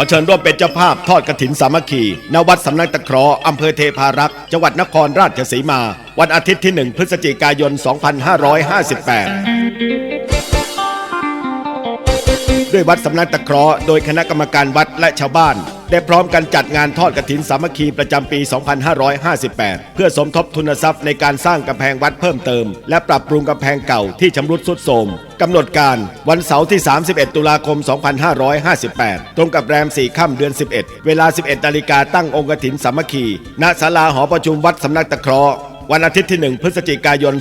ขอเชิญร่วมเป็นเจ้าภาพทอดกระถินสามัคคีณวัดสำนักตะเคราะห์อำเภอเทพารักษ์จังหวัดนครราชสีมา วันอาทิตย์ที่ 1 พฤศจิกายน 2558 ด้วยวัดสำนักตะเคราะห์โดยคณะกรรมการวัดและชาวบ้าน ได้พร้อมกันจัดงานทอดกฐินสามัคคีประจำปี 2558 เพื่อสมทบทุนทรัพย์ในการสร้างกำแพงวัดเพิ่มเติม และปรับปรุงกำแพงเก่าที่ชำรุดทรุดโทรมกำหนดการวันเสาร์ที่ 31 ตุลาคม 2558 ตรงกับแรม 4 ค่ำเดือน 11 เวลา 11นาฬิกาตั้งองค์กฐินสามัคคี ณศาลาหอประชุมวัดสำนักตะเคราะห์ วันอาทิตย์ที่ 1 พฤศจิกายน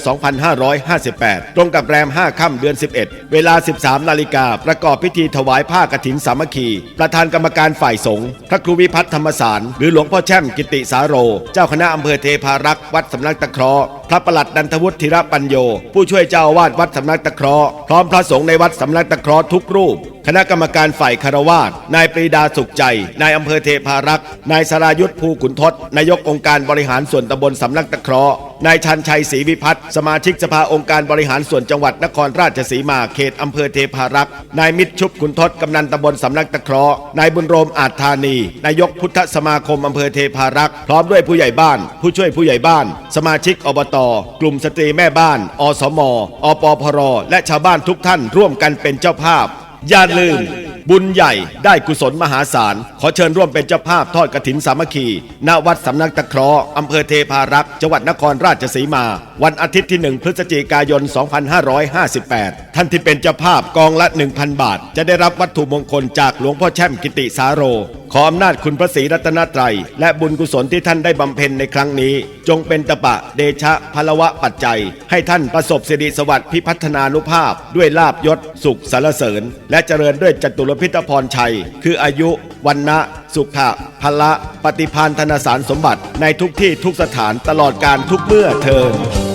2558 ตรงกับแรม 5 ค่ำเดือน 11 เวลา 13 นาฬิกา ประกอบพิธีถวายผ้ากฐินสามัคคี ประธานกรรมการฝ่ายสงฆ์พระครูวิพัฒน์ธรรมสาร หรือหลวงพ่อแช่มกิติสาโร เจ้าคณะอำเภอเทพารักษ์วัดสำนักตะเคราะห์พระประหลัดดันทวุฒิธีรปัญโย ผู้ช่วยเจ้าอาวาสวัดสำนักตะเคราะห์พร้อมพระสงฆ์ในวัดสำนักตะเคราะห์ทุกรูป คณะกรรมการฝ่ายคารวาสนายปรีดาสุขใจ นายอำเภอเทพารักษ์ นายสรายุทธภูขุนทศ นายกองค์การบริหารส่วนตำบลสำนักตะเคราะห์ นายชันชัยศรีวิพัฒน์ สมาชิกสภาองค์การบริหารส่วนจังหวัดนครราชสีมาเขตอำเภอเทพารักษ์ นายมิตรชุบขุนทศ กำนันตำบลสำนักตะเคราะห์ นายบุญโรมอาจธานี นายกพุทธสมาคมอำเภอเทพารักษ์ พร้อมด้วยผู้ใหญ่บ้าน ผู้ช่วยผู้ใหญ่บ้าน สมาชิกอบต กลุ่มสตรีแม่บ้าน อสม อปพร และชาวบ้านทุกท่านร่วมกันเป็นเจ้าภาพ อย่าลืม บุญใหญ่ได้กุศลมหาศาล ขอเชิญร่วมเป็นเจ้าภาพทอดกระถินสามัคคีณวัดสำนักตะเคราะห์อำเภอเทพารักษ์จังหวัดนครราชสีมา วันอาทิตย์ที่ 1 พฤศจิกายน 2558 ท่านที่เป็นเจ้าภาพกองละ 1,000 บาท จะได้รับวัตถุมงคลจากหลวงพ่อแช่มกิติสาโร ออำนาจคุณพระศรีรัตนตรัย และบุญกุศลที่ท่านได้บำเพ็ญในครั้งนี้ จงเป็นตะปะเดชะพลวะปัจจัย ให้ท่านประสบสิริสวัสดิ์พิพัฒนานุภาพ ด้วยลาบยศ สุขสารเสริญ และเจริญด้วยจตุรพิธพรชัย คืออายุวันนะสุขะพละ ปฏิพานธนสารสมบัติในทุกที่ทุกสถานตลอดการทุกเมื่อเทิน